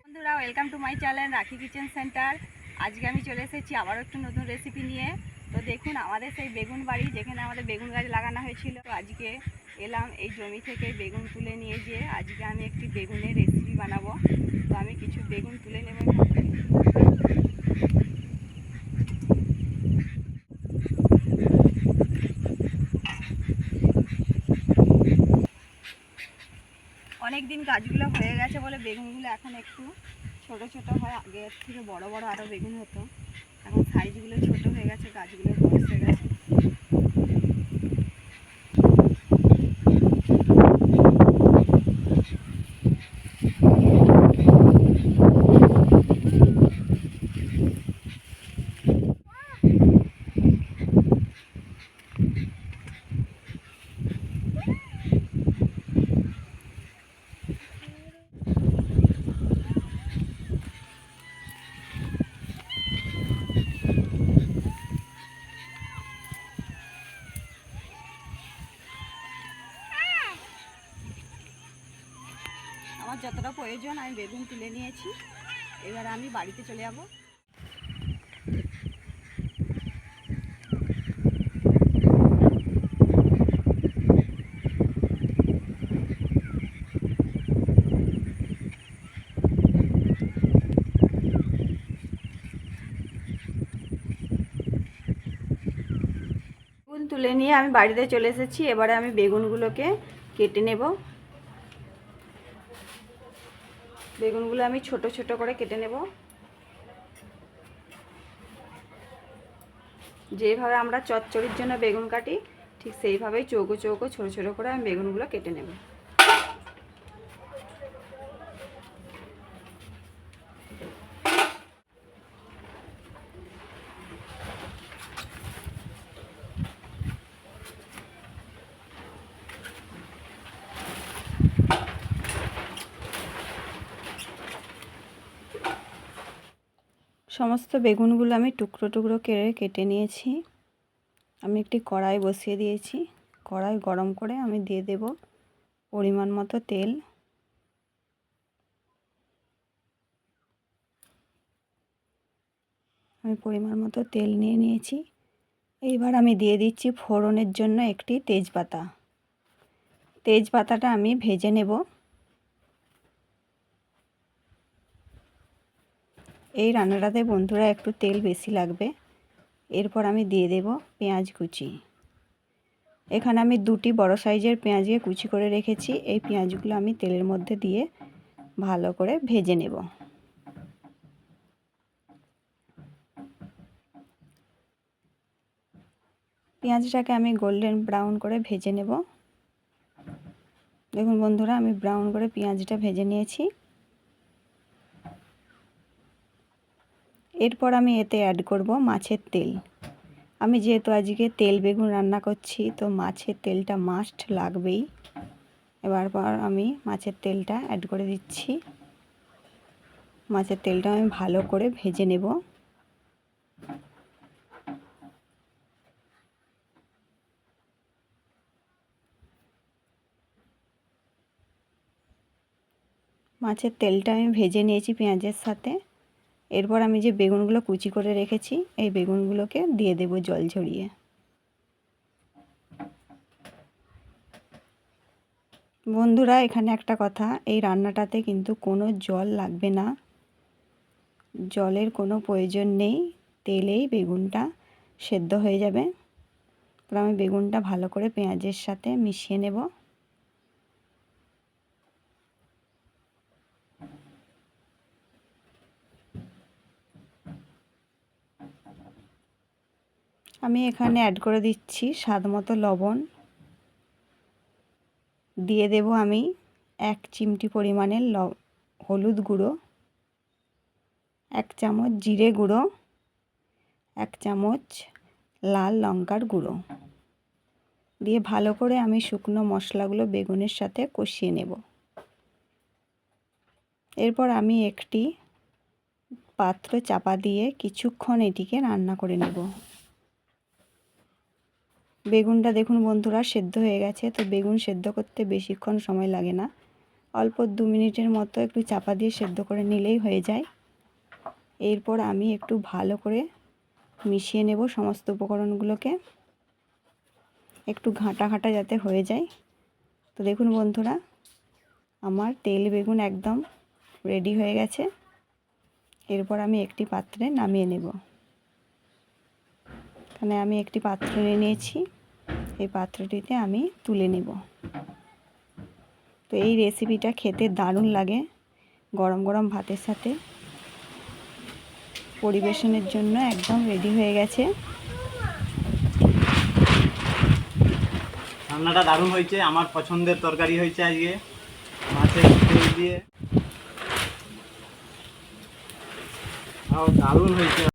বন্ধুরা welcome to my channel Rakhi kitchen centre আজকে আমি চলে এসেছি আবারও একটু নতুন রেসিপি নিয়ে। তো দেখুন, আমাদের সেই বেগুন বাড়ি যেখানে আমাদের বেগুন গাছ লাগানো হয়েছিল, তো আজকে এলাম এই জমি থেকে বেগুন তুলে নিয়ে যেয়ে আজকে আমি একটি বেগুনের রেসিপি বানাবো তো আমি কিছু বেগুন তুলে নেব। অনেক দিন গাছগুলো হয়ে গেছে বলে বেগুনগুলো এখন একটু ছোট ছোট হয় আগের থেকে বড় বড় আরও বেগুন হতো এখন সাইজগুলো ছোট হয়ে গেছে গাছগুলো বয়স হয়ে গেছে আমার যতটা প্রয়োজন, আমি বেগুন তুলে নিয়েছি। এবার আমি বাড়িতে চলে যাব। তুলে নিয়ে আমি বাড়িতে চলে এসেছি। এবারে আমি বেগুনগুলোকে কেটে নেব। বেগুনগুলো আমি ছোট ছোট করে কেটে নেব। যেভাবে আমরা চচ্চড়ির জন্য বেগুন কাটি, ঠিক সেইভাবেই চৌকো চৌকো ছোট ছোট করে আমি বেগুনগুলো কেটে নেব। সমস্ত বেগুনগুলো আমি টুকরো টুকরো কেটে কেটে নিয়েছি। আমি একটি কড়াই বসিয়ে দিয়েছি। কড়াই গরম করে আমি দিয়ে দেব পরিমাণ মতো তেল। আমি পরিমাণ মতো তেল নিয়ে নিয়েছি। এইবার আমি দিয়ে দিচ্ছি ফোড়নের জন্য একটি তেজপাতা। তেজপাতাটা আমি ভেজে নেব। এই রান্নাটাতে বন্ধুরা একটু তেল বেশি লাগবে। এরপর আমি দিয়ে দেব পেঁয়াজ কুচি। এখানে আমি দুটি বড় সাইজের পেঁয়াজকে কুচি করে রেখেছি। এই পেঁয়াজগুলো আমি তেলের মধ্যে দিয়ে ভালো করে ভেজে নেব। পেঁয়াজটাকে আমি গোল্ডেন ব্রাউন করে ভেজে নেব। দেখুন বন্ধুরা, আমি ব্রাউন করে পেঁয়াজটা ভেজে নিয়েছি। এরপর আমি এতে অ্যাড করব মাছের তেল। আমি যেহেতু আজকে তেল বেগুন রান্না করছি, তো মাছের তেলটা মাস্ট লাগবেই। এবার পর আমি মাছের তেলটা অ্যাড করে দিচ্ছি। মাছের তেলটা আমি ভালো করে ভেজে নেব। মাছের তেলটা আমি ভেজে নিয়েছি পেঁয়াজের সাথে। এরপর আমি যে বেগুনগুলো কুচি করে রেখেছি, এই বেগুনগুলোকে দিয়ে দেব জল ঝরিয়ে। বন্ধুরা, এখানে একটা কথা, এই রান্নাটাতে কিন্তু কোনো জল লাগবে না। জলের কোনো প্রয়োজন নেই, তেলেই বেগুনটা সেদ্ধ হয়ে যাবে। আমি বেগুনটা ভালো করে পেঁয়াজের সাথে মিশিয়ে নেব। আমি এখানে অ্যাড করে দিচ্ছি স্বাদ মতো লবণ। দিয়ে দেব আমি এক চিমটি পরিমাণের ল, হলুদ গুঁড়ো, এক চামচ জিরে গুঁড়ো, এক চামচ লাল লঙ্কার গুঁড়ো। দিয়ে ভালো করে আমি শুকনো মশলাগুলো বেগুনের সাথে কষিয়ে নেব। এরপর আমি একটি পাত্র চাপা দিয়ে কিছুক্ষণ এটিকে রান্না করে নেব। বেগুনটা দেখুন বন্ধুরা, সেদ্ধ হয়ে গেছে। তো বেগুন সেদ্ধ করতে বেশিক্ষণ সময় লাগে না। অল্প দু মিনিটের মতো একটু চাপা দিয়ে সেদ্ধ করে নিলেই হয়ে যায়। এরপর আমি একটু ভালো করে মিশিয়ে নেব সমস্ত উপকরণগুলোকে। একটু ঘাঁটা ঘাঁটা যাতে হয়ে যায়। তো দেখুন বন্ধুরা, আমার তেল বেগুন একদম রেডি হয়ে গেছে। এরপর আমি একটি পাত্রে নামিয়ে নেব। এখানে আমি একটি পাত্র নিয়ে নিয়েছি। এই পাত্রটিতে আমি তুলে নেব। তো এই রেসিপিটা খেতে দারুণ লাগে। গরম গরম ভাতের সাথে। পরিবেশনের জন্য একদম রেডি হয়ে গেছে। রান্নাটা দারুণ হয়েছে। আমার পছন্দের তরকারি হয়েছে আজকে। মাছের তেল দিয়ে। দারুণ হয়েছে।